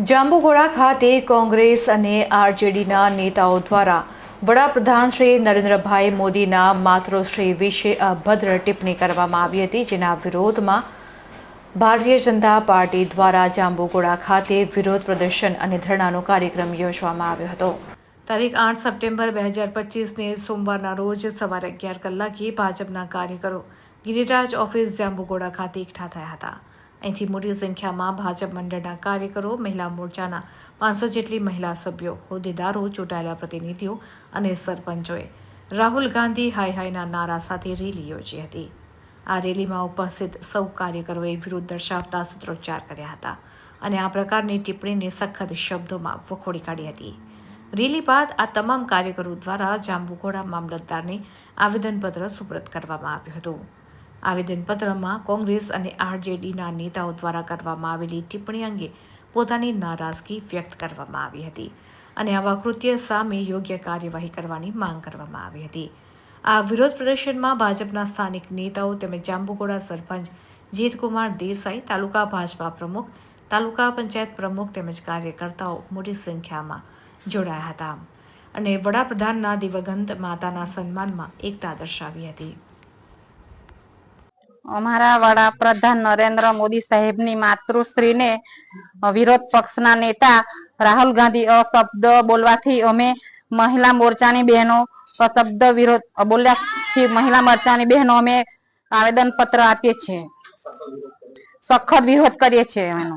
જાંબુઘોડા ખાતે કોંગ્રેસ અને આરજેડીના નેતાઓ દ્વારા વડાપ્રધાન શ્રી નરેન્દ્રભાઈ મોદીના માતૃશ્રી વિશે અભદ્ર ટિપ્પણી કરવામાં આવી હતી, જેના વિરોધમાં ભારતીય જનતા પાર્ટી દ્વારા જાંબુઘોડા ખાતે વિરોધ પ્રદર્શન અને ધરણાનો કાર્યક્રમ યોજવામાં આવ્યો હતો. તારીખ આઠ સપ્ટેમ્બર બે હજાર પચીસને સોમવારના રોજ સવારે અગિયાર કલાકે ભાજપના કાર્યકરો ગિરિરાજ ઓફિસ જાંબુઘોડા ખાતે એકઠા થયા હતા. અહીંથી મોટી સંખ્યામાં ભાજપ મંડળના કાર્યકરો, મહિલા મોરચાના પાંચસો જેટલી મહિલા સભ્યો, હોદ્દેદારો, ચૂંટાયેલા પ્રતિનિધિઓ અને સરપંચોએ રાહુલ ગાંધી હાય હાયના નારા સાથે રેલી યોજી હતી. આ રેલીમાં ઉપસ્થિત સૌ કાર્યકરોએ વિરોધ દર્શાવતા સૂત્રોચ્ચાર કર્યા હતા અને આ પ્રકારની ટિપ્પણીને સખત શબ્દોમાં વખોડી કાઢી હતી. રેલી બાદ આ તમામ કાર્યકરો દ્વારા જાંબુઘોડા મામલતદારને આવેદનપત્ર સુપ્રત કરવામાં આવ્યું હતું. આવેદનપત્રમાં કોંગ્રેસ અને આરજેડીના નેતાઓ દ્વારા કરવામાં આવેલી ટિપ્પણી અંગે પોતાની નારાજગી વ્યક્ત કરવામાં આવી હતી અને આવા કૃત્ય સામે યોગ્ય કાર્યવાહી કરવાની માંગ કરવામાં આવી હતી. આ વિરોધ પ્રદર્શનમાં ભાજપના સ્થાનિક નેતાઓ તેમજ જાંબુગોડા સરપંચ જીતકુમાર દેસાઈ, તાલુકા ભાજપા પ્રમુખ, તાલુકા પંચાયત પ્રમુખ તેમજ કાર્યકર્તાઓ મોટી સંખ્યામાં જોડાયા હતા અને વડાપ્રધાનના દિવંગત માતાના સન્માનમાં એકતા દર્શાવી હતી. અમારા વડાપ્રધાન નરેન્દ્ર મોદી સાહેબની માતૃશ્રીને વિરોધ પક્ષના નેતા રાહુલ ગાંધી અશબ્દ બોલવાથી અમે મહિલા મોરચાની બહેનો અશબ્દ વિરોધ બોલ્યાથી મહિલા મોરચાની બહેનો અમે આવેદન પત્ર આપીએ છીએ. સખત વિરોધ કરીએ છીએ એનો.